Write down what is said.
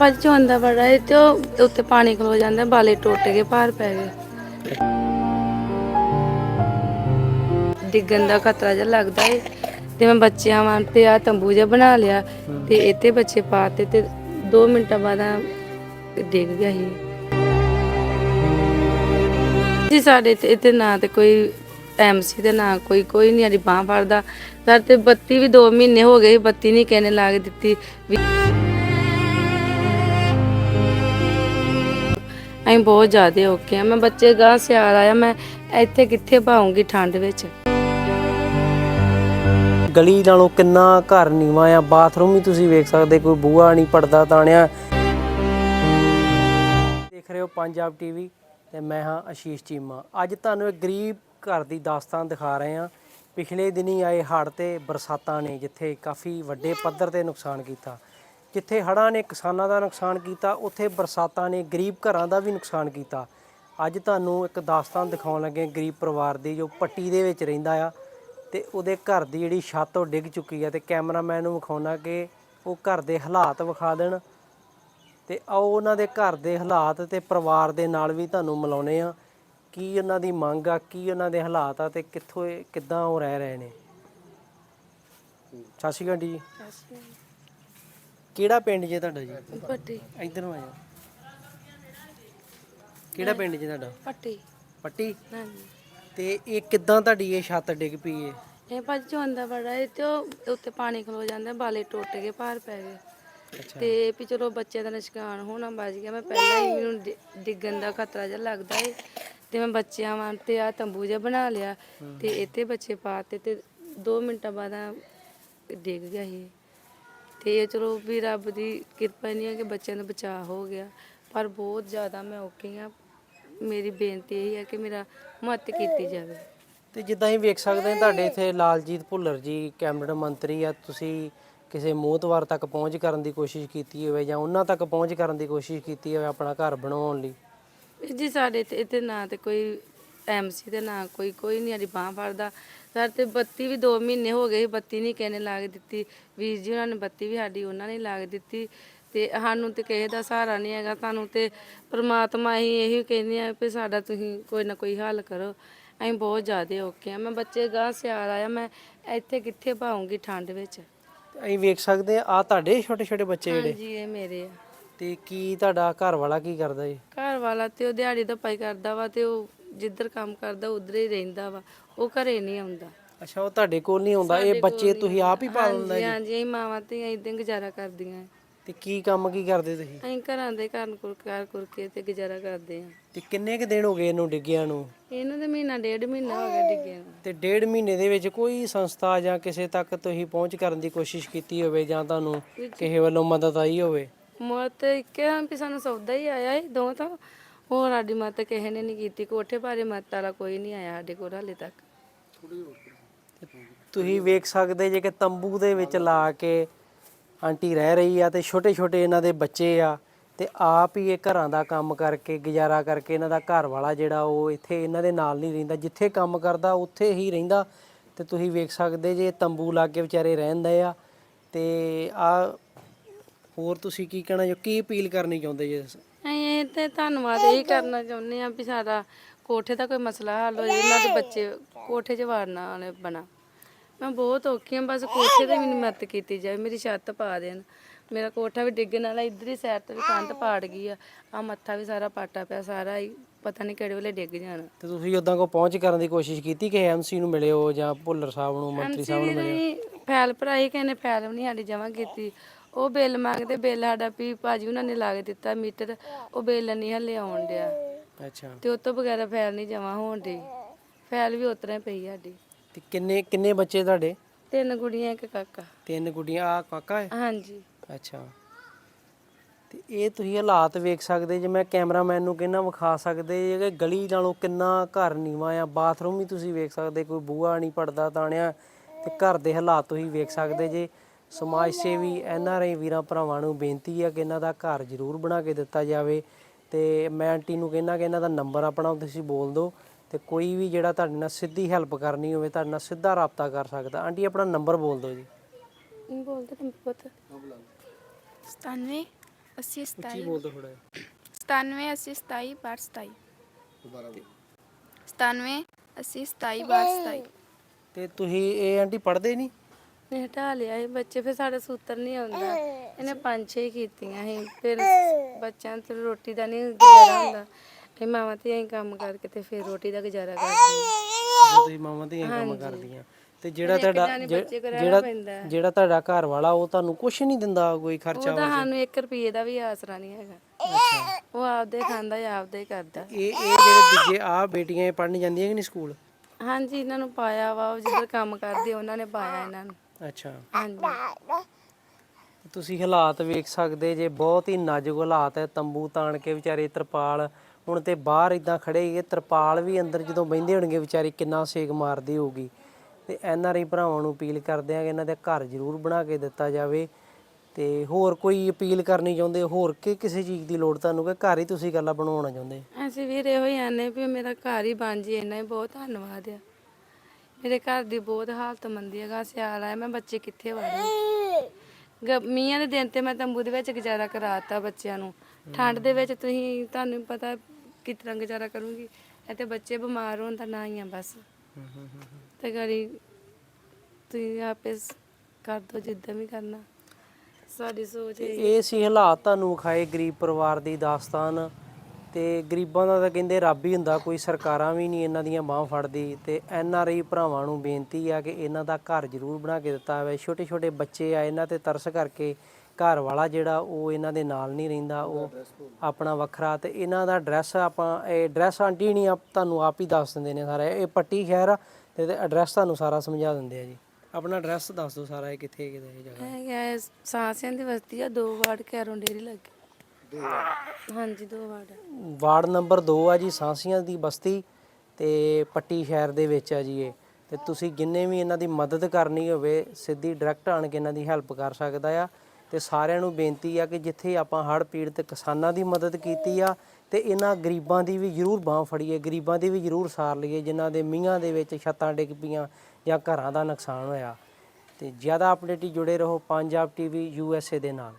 ਭਾਜੀ ਚੋਂਦਾ ਬੜਾ ਹੈ ਤੇ ਉਹ ਉੱਤੇ ਪਾਣੀ ਖਲੋ ਜਾਂਦਾ, ਬਾਲੇ ਟੁੱਟ ਗਏ, ਭਾਰ ਪੈ ਗਏ। ਡਿੱਗਣ ਦਾ ਖਤਰਾ ਜਿਹਾ ਲੱਗਦਾ ਹੈ ਤੇ ਮੈਂ ਬੱਚਿਆਂ ਵਾਂ ਆ ਤੰਬੂ ਜਿਹਾ ਬਣਾ ਲਿਆ ਤੇ ਇੱਥੇ ਬੱਚੇ ਪਾਤੇ ਤੇ 2 ਮਿੰਟਾਂ ਬਾਅਦ ਡਿੱਗ ਗਿਆ ਸੀ। ਜੀ ਸਾਡੇ ਤੇ ਇੱਥੇ ਨਾ ਤੇ ਕੋਈ ਐਮਸੀ ਤੇ ਨਾ ਕੋਈ ਕੋਈ ਨਹੀਂ ਆਦੀ ਬਾਹ ਫੜਦਾ। ਸਾਡੇ ਤੇ ਬੱਤੀ ਵੀ 2 ਮਹੀਨੇ ਹੋ ਗਏ ਬੱਤੀ ਨਹੀਂ ਕਹਿਣੇ ਲਾ ਕੇ ਦਿੱਤੀ। ਅਸੀਂ ਬਹੁਤ ਜ਼ਿਆਦੇ ਔਖੇ ਆ ਮੈਂ ਬੱਚੇ ਗਾਂ ਸਿਆਲ ਆਇਆ, ਮੈਂ ਇੱਥੇ ਕਿੱਥੇ ਪਾਉਂਗੀ ਠੰਡ ਵਿੱਚ? ਗਲੀ ਨਾਲੋਂ ਕਿੰਨਾ ਘਰ ਨੀਵਾਂ ਆ, ਬਾਥਰੂਮ ਵੀ ਤੁਸੀਂ ਵੇਖ ਸਕਦੇ, ਕੋਈ ਬੂਹਾ ਨਹੀਂ ਪੜਦਾ ਤਾਣਿਆ। ਦੇਖ ਰਹੇ ਹੋ ਪੰਜਾਬ ਟੀਵੀ ਤੇ ਮੈਂ ਹਾਂ ਆਸ਼ੀਸ਼ ਚੀਮਾ। ਅੱਜ ਤੁਹਾਨੂੰ ਇੱਕ ਗਰੀਬ ਘਰ ਦੀ ਦਾਸਤਾਨ ਦਿਖਾ ਰਹੇ ਹਾਂ। ਪਿਛਲੇ ਦਿਨੀ ਆਏ ਹੜ੍ਹ ਤੇ ਬਰਸਾਤਾਂ ਨੇ ਜਿੱਥੇ ਕਾਫੀ ਵੱਡੇ ਪੱਧਰ ਤੇ ਨੁਕਸਾਨ ਕੀਤਾ। ਜਿੱਥੇ ਹੜ੍ਹਾਂ ਨੇ ਕਿਸਾਨਾਂ ਦਾ ਨੁਕਸਾਨ ਕੀਤਾ, ਉੱਥੇ ਬਰਸਾਤਾਂ ਨੇ ਗਰੀਬ ਘਰਾਂ ਦਾ ਵੀ ਨੁਕਸਾਨ ਕੀਤਾ। ਅੱਜ ਤੁਹਾਨੂੰ ਇੱਕ ਦਾਸਤਾਨ ਦਿਖਾਉਣ ਲੱਗੇ ਗਰੀਬ ਪਰਿਵਾਰ ਦੀ, ਜੋ ਪੱਟੀ ਦੇ ਵਿੱਚ ਰਹਿੰਦਾ ਆ ਤੇ ਉਹਦੇ ਘਰ ਦੀ ਜਿਹੜੀ ਛੱਤ ਉਹ ਡਿੱਗ ਚੁੱਕੀ ਆ ਤੇ ਕੈਮਰਾਮੈਨ ਨੂੰ ਵਿਖਾਉਣਾ ਕਿ ਉਹ ਘਰ ਦੇ ਹਾਲਾਤ ਵਿਖਾ ਦੇਣ ਤੇ ਆਓ ਉਹਨਾਂ ਦੇ ਘਰ ਦੇ ਹਾਲਾਤ ਤੇ ਪਰਿਵਾਰ ਦੇ ਨਾਲ ਵੀ ਤੁਹਾਨੂੰ ਮਿਲਾਉਨੇ ਆ ਕੀ ਉਹਨਾਂ ਦੀ ਮੰਗ ਆ, ਕੀ ਉਹਨਾਂ ਦੇ ਹਾਲਾਤ ਆ ਤੇ ਕਿੱਥੋਂ ਕਿੱਦਾਂ ਉਹ ਰਹਿ ਰਹੇ ਨੇ? ਸਤਿ ਸ਼੍ਰੀ ਅਕਾਲ ਜੀ। ਕਿਹੜਾ ਪਿੰਡ ਜੇ ਤੁਹਾਡਾ ਜੀ? ਪੱਟੀ ਇੱਧਰ ਨੂੰ ਆਇਓ ਕਿਹੜਾ ਪਿੰਡ ਜੇ ਤੁਹਾਡਾ? ਪੱਟੀ ਪੱਟੀ ਹਾਂਜੀ। ਤੇ ਇਹ ਕਿੱਦਾਂ ਤੁਹਾਡੀ ਇਹ ਛੱਤ ਡਿੱਗ ਪਈ ਏ? ਇਹ ਭਾਜੀ ਚੋਂਦਾ ਬੜਾ ਹੈ ਤੇ ਉਹ ਉੱਤੇ ਪਾਣੀ ਖਲੋ ਜਾਂਦਾ ਬਾਲੇ ਟੁੱਟ ਗਏ ਭਾਰ ਪੈ ਗਏ। ਅੱਛਾ। ਤੇ ਵੀ ਚਲੋ ਬੱਚੇ ਦਾ ਨਿਸ਼ਕਾਨ ਹੋਣਾ ਬਚ ਗਿਆ। ਮੈਂ ਪਹਿਲਾਂ ਹੀ ਮੈਨੂੰ ਡਿ- ਡਿੱਗਣ ਦਾ ਖਤਰਾ ਜਿਹਾ ਲੱਗਦਾ ਹੈ ਤੇ ਮੈਂ ਬੱਚਿਆਂ ਵਾਂ ਤੇ ਆ ਤੰਬੂ ਜਿਹਾ ਬਣਾ ਲਿਆ। ਤੇ ਇੱਥੇ ਬੱਚੇ ਪਾਤੇ ਤੇ 2 ਮਿੰਟਾਂ ਬਾਅਦ ਆ ਡਿੱਗ ਗਿਆ ਸੀ। ਤੇ ਇਹ ਚਲੋ ਵੀ ਰੱਬ ਦੀ ਕਿਰਪਾ ਨਹੀਂ ਹੈ ਕਿ ਬੱਚਿਆਂ ਦਾ ਬਚਾਅ ਹੋ ਗਿਆ। ਪਰ ਬਹੁਤ ਜ਼ਿਆਦਾ ਮੈਂ ਔਖੀ ਆ। ਮੇਰੀ ਬੇਨਤੀ ਇਹ ਹੈ ਕਿ ਮੇਰਾ ਮਦਦ ਕੀਤੀ ਜਾਵੇ। ਤੇ ਜਿੱਦਾਂ ਹੀ ਵੇਖ ਸਕਦੇ ਹਾਂ ਤੁਹਾਡੇ ਇੱਥੇ ਲਾਲਜੀਤ ਭੁੱਲਰ ਜੀ ਕੈਬਨਿਟ ਮੰਤਰੀ ਆ ਤੁਸੀਂ ਕਿਸੇ ਮੋਹਤਵਾਰ ਤੱਕ ਪਹੁੰਚ ਕਰਨ ਦੀ ਕੋਸ਼ਿਸ਼ ਕੀਤੀ ਹੋਵੇ ਜਾਂ ਉਹਨਾਂ ਤੱਕ ਪਹੁੰਚ ਕਰਨ ਦੀ ਕੋਸ਼ਿਸ਼ ਕੀਤੀ ਹੋਵੇ ਆਪਣਾ ਘਰ ਬਣਾਉਣ ਲਈ? ਜੀ ਸਾਡੇ ਤੇ ਇੱਥੇ ਨਾ ਤੇ ਕੋਈ ਐਮਸੀ ਤੇ ਨਾ ਕੋਈ ਕੋਈ ਨਹੀਂ ਆਦੀ ਬਾਹ ਫੜਦਾ। ਸਾਡੇ ਤੇ ਬੱਤੀ ਵੀ 2 ਮਹੀਨੇ ਹੋ ਗਏ ਬੱਤੀ ਨਹੀਂ ਕਹਿੰਨੇ ਲਾ ਕੇ ਦਿੱਤੀ। ਵੀਰ ਜੀ ਉਹਨਾਂ ਨੇ ਬੱਤੀ ਵੀ ਸਾਡੀ ਉਹਨਾਂ ਨੇ ਲਾ ਕੇ ਦਿੱਤੀ। ਤੇ ਸਾਨੂੰ ਤੇ ਕਿਸੇ ਦਾ ਸਹਾਰਾ ਨਹੀਂ ਹੈਗਾ ਤੁਹਾਨੂੰ ਤੇ ਪ੍ਰਮਾਤਮਾ ਹੀ ਇਹੀ ਕਹਿੰਦੇ ਆ ਵੀ ਸਾਡਾ ਤੁਸੀਂ ਕੋਈ ਨਾ ਕੋਈ ਹੱਲ ਕਰੋ। ਅਸੀਂ ਬਹੁਤ ਜ਼ਿਆਦੇ ਔਖੇ ਆ। ਮੈਂ ਬੱਚੇ ਗਾਂ ਸਿਆਲ ਆਇਆ ਮੈਂ ਇੱਥੇ ਕਿੱਥੇ ਪਾਉਂਗੀ ਠੰਡ ਵਿੱਚ? ਅਸੀਂ ਵੇਖ ਸਕਦੇ ਆ ਆ ਤੁਹਾਡੇ ਛੋਟੇ ਛੋਟੇ ਬੱਚੇ ਜਿਹੜੇ? ਹਾਂਜੀ ਇਹ ਮੇਰੇ ਆ। ਤੇ ਕੀ ਤੁਹਾਡਾ ਘਰ ਵਾਲਾ ਕੀ ਕਰਦਾ ਜੀ? ਘਰ ਵਾਲਾ ਤੇ ਉਹ ਦਿਹਾੜੀ ਦਾ ਪਾਈ ਕਰਦਾ ਵਾ ਤੇ ਉਹ ਜਿੱਧਰ ਕੰਮ ਕਰਦਾ ਉਧਰ ਹੀ ਰਹਿੰਦਾ ਵਾ। ਉਹ ਘਰੇ ਨਹੀਂ ਆਉਂਦਾ। ਅੱਛਾ ਉਹ ਤੁਹਾਡੇ ਕੋਲ ਨਹੀਂ ਆਉਂਦਾ। ਇਹ ਬੱਚੇ ਤੁਸੀਂ ਆਪ ਹੀ ਪਾਲਦਾ ਹਾਂਜੀ ਹਾਂਜੀ ਅਸੀਂ ਮਾਵਾਂ ਤੇ ਇਦਾਂ ਗੁਜ਼ਾਰਾ ਕਰਦੀਆਂ ਤੇ ਕੀ ਕੰਮ ਕੀ ਕਰਦੇ ਤੁਸੀਂ? ਅਸੀਂ ਘਰਾਂ ਦੇ ਘਰ ਕੁਰ ਕਾਰ ਕਰਕੇ ਤੇ ਗੁਜ਼ਾਰਾ ਕਰਦੇ ਆ। ਤੇ ਕਿੰਨੇ ਕੁ ਦਿਨ ਹੋ ਗਏ ਇਹਨੂੰ ਡਿੱਗਿਆਂ ਨੂੰ? ਇਹਨਾਂ ਦੇ ਮਹੀਨਾ ਡੇਢ ਮਹੀਨਾ ਹੋ ਗਿਆ ਡਿੱਗੇ ਨੂੰ। ਤੇ ਡੇਢ ਮਹੀਨੇ ਦੇ ਵਿੱਚ ਕੋਈ ਸੰਸਥਾ ਜਾਂ ਕਿਸੇ ਤੱਕ ਤੁਸੀਂ ਪਹੁੰਚ ਕਰਨ ਦੀ ਕੋਸ਼ਿਸ਼ ਕੀਤੀ ਹੋਵੇ ਜਾਂ ਤੁਹਾਨੂੰ ਕਿਸੇ ਵੱਲੋਂ ਮਦਦ ਆਈ ਹੋਵੇ? ਮੌਤ ਇੱਕੇ ਹਾਂ ਵੀ ਸਾਨੂੰ ਸੌਦਾ ਹੀ ਆਇਆ ਸੀ ਦੋ ਤਾਂ। ਹੋਰ ਸਾਡੀ ਮਦਦ ਕਿਸੇ ਨੇ ਨਹੀਂ ਕੀਤੀ, ਕੋਠੇ ਭਾਰੇ ਮਦਦ ਵਾਲਾ ਕੋਈ ਨਹੀਂ ਆਇਆ ਸਾਡੇ ਕੋਲ ਹਾਲੇ ਤੱਕ। ਤੁਸੀਂ ਵੇਖ ਸਕਦੇ ਜੇ ਕਿ ਤੰਬੂ ਦੇ ਵਿੱਚ ਲਾ ਕੇ ਆਂਟੀ ਰਹਿ ਰਹੀ ਆ ਤੇ ਛੋਟੇ ਛੋਟੇ ਇਹਨਾਂ ਦੇ ਬੱਚੇ ਆ ਤੇ ਆਪ ਹੀ ਇਹ ਘਰਾਂ ਦਾ ਕੰਮ ਕਰਕੇ, ਗੁਜ਼ਾਰਾ ਕਰਕੇ ਇਹਨਾਂ ਦਾ ਘਰ ਵਾਲਾ ਜਿਹੜਾ ਉਹ ਇੱਥੇ ਇਹਨਾਂ ਦੇ ਨਾਲ ਨਹੀਂ ਰਹਿੰਦਾ, ਜਿੱਥੇ ਕੰਮ ਕਰਦਾ ਉੱਥੇ ਹੀ ਰਹਿੰਦਾ। ਤੇ ਤੁਸੀਂ ਵੇਖ ਸਕਦੇ ਜੇ ਤੰਬੂ ਲਾ ਕੇ ਵਿਚਾਰੇ ਰਹਿੰਦੇ ਆ ਤੇ ਆ ਹੋਰ ਤੁਸੀਂ ਕੀ ਕਹਿਣਾ ਜੋ ਕੀ ਅਪੀਲ ਕਰਨੀ ਚਾਹੁੰਦੇ ਜੇ? ਅਸੀਂ ਤੇ ਧੰਨਵਾਦ ਇਹ ਕਰਨਾ ਚਾਹੁੰਦੇ ਆ ਵੀ ਸਾਡਾ ਕੋਠੇ ਦਾ ਕੋਈ ਮਸਲਾ ਹੱਲ ਹੋ ਜਾਵੇ ਇਹਨਾਂ ਦੇ ਬੱਚੇ ਕੋਠੇ 'ਚ ਵਾੜਨਾ ਵਾਲੇ ਬਣਾ। ਮੈਂ ਬਹੁਤ ਔਖੀ ਹਾਂ ਬਸ ਕੋਠੇ ਤੇ ਮੈਨੂੰ ਮਦਦ ਕੀਤੀ ਜਾਵੇ ਮੇਰੀ ਛੱਤ ਪਾ ਦੇਣ। ਮੇਰਾ ਕੋਠਾ ਵੀ ਡਿੱਗਣ ਵਾਲਾ ਇੱਧਰ ਹੀ ਸਾਈਡ ਤੇ ਵੀ ਕੰਧ ਪਾੜ ਗਈ ਆ ਆ ਮੱਥਾ ਵੀ ਸਾਰਾ ਪਾਟਾ ਪਿਆ ਸਾਰਾ ਹੀ ਪਤਾ ਨਹੀਂ ਕਿਹੜੇ ਵੇਲੇ ਡਿੱਗ ਜਾਣਾ। ਤੇ ਤੁਸੀਂ ਉਦਾਂ ਕੋ ਪਹੁੰਚ ਕਰਨ ਦੀ ਕੋਸ਼ਿਸ਼ ਕੀਤੀ ਕਿ ਐਮਸੀ ਨੂੰ ਮਿਲੇ ਹੋ ਜਾਂ ਭੁੱਲਰ ਸਾਹਿਬ ਨੂੰ ਮੰਤਰੀ ਸਾਹਿਬ ਨੂੰ ਮਿਲੇ ਨਹੀਂ ਫੈਲ ਭਰਾਈ ਕਹਿੰਦੇ ਫੈਲ ਵੀ ਨਹੀਂ ਸਾਡੀ ਜਮ੍ਹਾਂ ਕੀਤੀ। ਉਹ ਬਿੱਲ ਮੰਗਦੇ ਬਿੱਲ ਸਾਡਾ ਵੀ ਭਾਜੀ ਉਹਨਾਂ ਨੇ ਲਾ ਕੇ ਦਿੱਤਾ ਮੀਟਰ ਉਹ ਬਿੱਲ ਨਹੀਂ ਹਲੇ ਆਉਣ ਡਿਆ। ਅੱਛਾ। ਤੇ ਉਹ ਤੋਂ ਬਗੈਰ ਫੈਲ ਨਹੀਂ ਜਮਾ ਹੋਣ ਦੀ ਫੈਲ ਵੀ ਉਤਰੇ ਪਈ ਸਾਡੀ। ਤੇ ਕਿੰਨੇ ਕਿੰਨੇ ਬੱਚੇ ਤੁਹਾਡੇ? ਤਿੰਨ ਕੁੜੀਆਂ ਇੱਕ ਕਾਕਾ। ਤਿੰਨ ਗੁੱਡੀਆਂ ਆ ਕਾਕਾ ਹੈ? ਹਾਂਜੀ। ਅੱਛਾ। ਤੇ ਇਹ ਤੁਸੀਂ ਹਾਲਾਤ ਵੇਖ ਸਕਦੇ ਜੇ ਮੈਂ ਕੈਮਰਾਮੈਨ ਨੂੰ ਕਹਿੰਨਾ ਵਿਖਾ ਸਕਦੇ ਜੇ ਕਿ ਗਲੀ ਨਾਲੋਂ ਕਿੰਨਾ ਘਰ ਨੀਵਾਂ ਆ ਬਾਥਰੂਮ ਵੀ ਤੁਸੀਂ ਵੇਖ ਸਕਦੇ ਕੋਈ ਬੂਹਾ ਨਹੀਂ ਪੜਦਾ ਤਾਣਿਆ ਤੇ ਘਰ ਦੇ ਹਾਲਾਤ ਤੁਸੀਂ ਵੇਖ ਸਕਦੇ ਜੇ। ਸਮਾਜ ਸੇਵੀ ਐਨ ਆਰ ਆਈ ਵੀਰਾਂ ਭਰਾਵਾਂ ਨੂੰ ਬੇਨਤੀ ਆ ਕਿ ਇਹਨਾਂ ਦਾ ਘਰ ਜ਼ਰੂਰ ਬਣਾ ਕੇ ਦਿੱਤਾ ਜਾਵੇ ਤੇ ਮੈਂ ਆਂਟੀ ਨੂੰ ਕਹਿੰਨਾ ਕਿ ਇਹਨਾਂ ਦਾ ਨੰਬਰ ਆਪਣਾ ਤੁਸੀਂ ਬੋਲ ਦਿਓ ਤੇ ਕੋਈ ਵੀ ਜਿਹੜਾ ਤੁਹਾਡੇ ਨਾਲ ਸਿੱਧੀ ਹੈਲਪ ਕਰਨੀ ਹੋਵੇ ਤੁਹਾਡੇ ਨਾਲ ਸਿੱਧਾ ਰਾਬਤਾ ਕਰ ਸਕਦਾ। ਆਂਟੀ ਆਪਣਾ ਨੰਬਰ ਬੋਲ ਦਿਓ ਜੀ। ਬੋਲਦੇ ਪੁੱਤ। 97 ਸਤਾਈ। ਬੋਲ ਦੋ ਥੋੜਾ ਸਤਾਨਵੇਂ ਅੱਸੀ ਸਤਾਈ ਬਾਹਠ ਸਤਾਈ। ਸਤਾਨਵੇਂ ਅੱਸੀ ਸਤਾਈ ਬਾਹਠ ਸਤਾਈ। ਤੇ ਤੁਸੀਂ ਇਹ ਆਂਟੀ ਪੜ੍ਹਦੇ ਨਹੀਂ? ਨੇ ਹਟਾ ਲਿਆ ਇਹ ਬੱਚੇ ਫਿਰ ਸਾਡੇ ਸੂਤਰ ਨਹੀਂ ਆਉਂਦਾ। ਇਹਨੇ ਪੰਜ ਛੇ ਹੀ ਕੀਤੀਆਂ ਸੀ ਫਿਰ ਬੱਚਿਆਂ ਤੇ ਰੋਟੀ ਦਾ ਨਹੀਂ ਗੁਜ਼ਾਰਾ ਹੁੰਦਾ। ਇਹ ਮਾਵਾਂ ਤੇ ਅਸੀਂ ਕੰਮ ਕਰਕੇ ਤੇ ਫਿਰ ਰੋਟੀ ਦਾ ਗੁਜ਼ਾਰਾ ਕਰਦੀਆਂ ਜੇ ਤੁਸੀਂ ਮਾਵਾਂ ਧੀਆਂ ਕੰਮ ਕਰਦੀਆਂ ਤੇ ਜਿਹੜਾ ਤੁਹਾਡਾ ਜਾਣੇ ਜੇ- ਬੱਚੇ ਕੋਲ ਰਹਿਣਾ ਜਿਹੜਾ ਪੈਂਦਾ ਹੈ। ਜਿਹੜਾ ਤੁਹਾਡਾ ਘਰ ਵਾਲਾ ਉਹ ਤੁਹਾਨੂੰ ਕੁਝ ਨਹੀਂ ਦਿੰਦਾ ਕੋਈ ਖਰਚਾ ਉਹਦਾ ਸਾਨੂੰ 1 ਰੁਪਏ ਦਾ ਵੀ ਆਸਰਾ ਨਹੀਂ ਹੈਗਾ। ਉਹ ਆਪਦੇ ਖਾਂਦਾ ਜਾਂ ਆਪਦਾ ਹੀ ਕਰਦਾ। ਇਹ ਇਹ ਜਿਹੜੇ ਦੂਜੇ ਆ ਬੇਟੀਆਂ ਪੜਨ ਜਾਂਦੀਆਂ ਕਿ ਨਹੀਂ ਸਕੂਲ? ਹਾਂਜੀ ਇਹਨਾਂ ਨੂੰ ਪਾਇਆ ਵਾ ਉਹ ਜਿੱਧਰ ਕੰਮ ਕਰਦੇ ਉਹਨਾਂ ਨੇ ਪਾਇਆ ਇਹਨਾਂ ਨੂੰ। ਅੱਛਾ। ਹਾਂਜੀ। ਤੁਸੀਂ ਹਾਲਾਤ ਵੇਖ ਸਕਦੇ ਜੇ ਬਹੁਤ ਹੀ ਨਾਜ਼ੁਕ ਹਾਲਾਤ ਹੈ। ਤੰਬੂ ਤਾਣ ਕੇ ਵਿਚਾਰੇ ਤਰਪਾਲ ਹੁਣ ਤੇ ਬਾਹਰ ਇਦਾਂ ਖੜੇ ਹੈਗੇ ਤਰਪਾਲ ਵੀ ਅੰਦਰ ਜਦੋਂ ਬੈੰਦੇ ਹੋਣਗੇ ਵਿਚਾਰੇ ਕਿੰਨਾ ਸੇਕ ਮਾਰਦੀ ਹੋਊਗੀ। ਤੇ ਐਨ ਆਰ ਆਈ ਭਰਾਵਾਂ ਨੂੰ ਅਪੀਲ ਕਰਦੇ ਆ ਕਿ ਇਹਨਾਂ ਦੇ ਘਰ ਜ਼ਰੂਰ ਬਣਾ ਕੇ ਦਿੱਤਾ ਜਾਵੇ। ਤੇ ਹੋਰ ਕੋਈ ਅਪੀਲ ਕਰਨੀ ਚਾਹੁੰਦੇ? ਹੋ? ਹੋਰ ਕਿ ਕਿਸੇ ਚੀਜ਼ ਦੀ ਲੋੜ ਤੁਹਾਨੂੰ? ਕਿ ਘਰ ਹੀ ਤੁਸੀਂ ਇਕੱਲਾ ਬਣਾਉਣਾ ਚਾਹੁੰਦੇ? ਅਸੀਂ ਵੀਰ ਇਹੋ ਹੀ ਆਨੇ ਵੀ ਮੇਰਾ ਘਰ ਹੀ ਬਣ ਜੇ ਇੰਨਾ ਹੀ ਬਹੁਤ ਧੰਨਵਾਦ ਆ। ਮੇਰੇ ਘਰ ਦੀ ਬਹੁਤ ਹਾਲਤ ਮੰਦੀ ਹੈਗਾ, ਸਿਆਲ ਆਇਆ, ਮੈਂ ਬੱਚੇ ਕਿੱਥੇ ਵਾੜੇ ਮੀਆਂ ਦੇ ਦਿਨ ਤੇ ਮੈਂ ਤੰਬੂ ਦੇ ਵਿੱਚ ਗੁਜ਼ਾਰਾ ਕਰਾਤਾ ਬੱਚਿਆਂ ਨੂੰ। ਠੰਡ ਦੇ ਵਿੱਚ ਤੁਸੀਂ, ਤੁਹਾਨੂੰ ਪਤਾ ਕਿਸ ਤਰ੍ਹਾਂ ਗੁਜ਼ਾਰਾ ਕਰੂੰਗੀ। ਤੇ ਬੱਚੇ ਬਿਮਾਰ ਹੋਣ ਦਾ ਨਾ ਹੀ ਆ ਬਸ। ਤੇ ਗਰੀ ਤੁਸੀਂ ਆਪੇ ਕਰ ਦੋ ਜਿੱਦਾਂ ਵੀ ਕਰਨਾ। ਸਾਡੀ ਸੋਚ ਇਹ ਇਹ ਸੀ ਹਾਲਾਤ ਤੁਹਾਨੂੰ ਵਿਖਾਏ ਗਰੀਬ ਪਰਿਵਾਰ ਦੀ ਦਾਸਤਾਨ। ਤੇ ਗਰੀਬਾਂ ਦਾ ਤਾਂ ਕਹਿੰਦੇ ਰੱਬ ਹੀ ਹੁੰਦਾ, ਕੋਈ ਸਰਕਾਰਾਂ ਵੀ ਨਹੀਂ ਇਹਨਾਂ ਦੀਆਂ ਬਾਹਾਂ ਫੜਦੀ ਤੇ ਐਨ ਆਰ ਆਈ ਭਰਾਵਾਂ ਨੂੰ ਬੇਨਤੀ ਆ ਕਿ ਇਹਨਾਂ ਦਾ ਘਰ ਜ਼ਰੂਰ ਬਣਾ ਕੇ ਦਿੱਤਾ ਜਾਵੇ। ਛੋਟੇ ਛੋਟੇ ਬੱਚੇ ਆ, ਇਹਨਾਂ ਤੇ ਤਰਸ ਕਰਕੇ ਘਰ ਵਾਲਾ ਜਿਹੜਾ ਉਹ ਇਹਨਾਂ ਦੇ ਨਾਲ ਨਹੀਂ ਰਹਿੰਦਾ, ਉਹ ਆਪਣਾ ਵੱਖਰਾ ਤੇ ਇਹਨਾਂ ਦਾ ਐਡਰੈਸ ਆਪਾਂ, ਇਹ ਐਡਰੈਸ ਆਂਟੀ ਨਹੀਂ ਆਪ ਤੁਹਾਨੂੰ ਆਪ ਹੀ ਦੱਸ ਦਿੰਦੇ ਨੇ ਸਾਰਾ, ਇਹ ਪੱਟੀ ਸ਼ਹਿਰ ਆ ਤੇ ਐਡਰੈਸ ਤੁਹਾਨੂੰ ਸਾਰਾ ਸਮਝਾ ਦਿੰਦੇ ਆ ਜੀ। ਆਪਣਾ ਐਡਰੈਸ ਦੱਸ ਦਿਓ ਸਾਰਾ, ਇਹ ਕਿੱਥੇ ਕਿਤੇ ਇਹ ਜਗ੍ਹਾ? ਹੈਗਾ ਸਾਂਸਿਆਂ ਦੀ ਬਸਤੀ ਆ, ਦੋ ਵਾਰਡ ਕੈਰੋਂ ਡੇਰੀ ਲੱਗੇ। ਹਾਂਜੀ ਦੋ ਵਾਰਡ ਵਾਰਡ ਨੰਬਰ 2 ਆ ਜੀ ਸਾਂਸੀਆਂ ਦੀ ਬਸਤੀ ਤੇ ਪੱਟੀ ਸ਼ਹਿਰ ਦੇ ਵਿੱਚ ਆ ਜੀ ਇਹ। ਤੇ ਤੁਸੀਂ ਜਿੰਨੇ ਵੀ ਇਹਨਾਂ ਦੀ ਮਦਦ ਕਰਨੀ ਹੋਵੇ ਸਿੱਧੀ ਡਾਇਰੈਕਟ ਆਣ ਕੇ ਇਹਨਾਂ ਦੀ ਹੈਲਪ ਕਰ ਸਕਦਾ ਆ। ਤੇ ਸਾਰਿਆਂ ਨੂੰ ਬੇਨਤੀ ਆ ਕਿ ਜਿੱਥੇ ਆਪਾਂ ਹੜ੍ਹ ਪੀੜਤ ਕਿਸਾਨਾਂ ਦੀ ਮਦਦ ਕੀਤੀ ਆ ਤੇ ਇਹਨਾਂ ਗਰੀਬਾਂ ਦੀ ਵੀ ਜ਼ਰੂਰ ਬਾਹ ਫੜੀਏ ਗਰੀਬਾਂ ਦੀ ਵੀ ਜ਼ਰੂਰ ਸਾਰ ਲਈਏ ਜਿਨ੍ਹਾਂ ਦੇ ਮੀਂਹਾਂ ਦੇ ਵਿੱਚ ਛੱਤਾਂ ਡਿੱਗ ਪਈਆਂ ਜਾਂ ਘਰਾਂ ਦਾ ਨੁਕਸਾਨ ਹੋਇਆ। ਤੇ ਜ਼ਿਆਦਾ ਅਪਡੇਟ ਜੁੜੇ ਰਹੋ ਪੰਜਾਬ ਟੀਵੀ ਯੂਐਸਏ ਦੇ ਨਾਲ।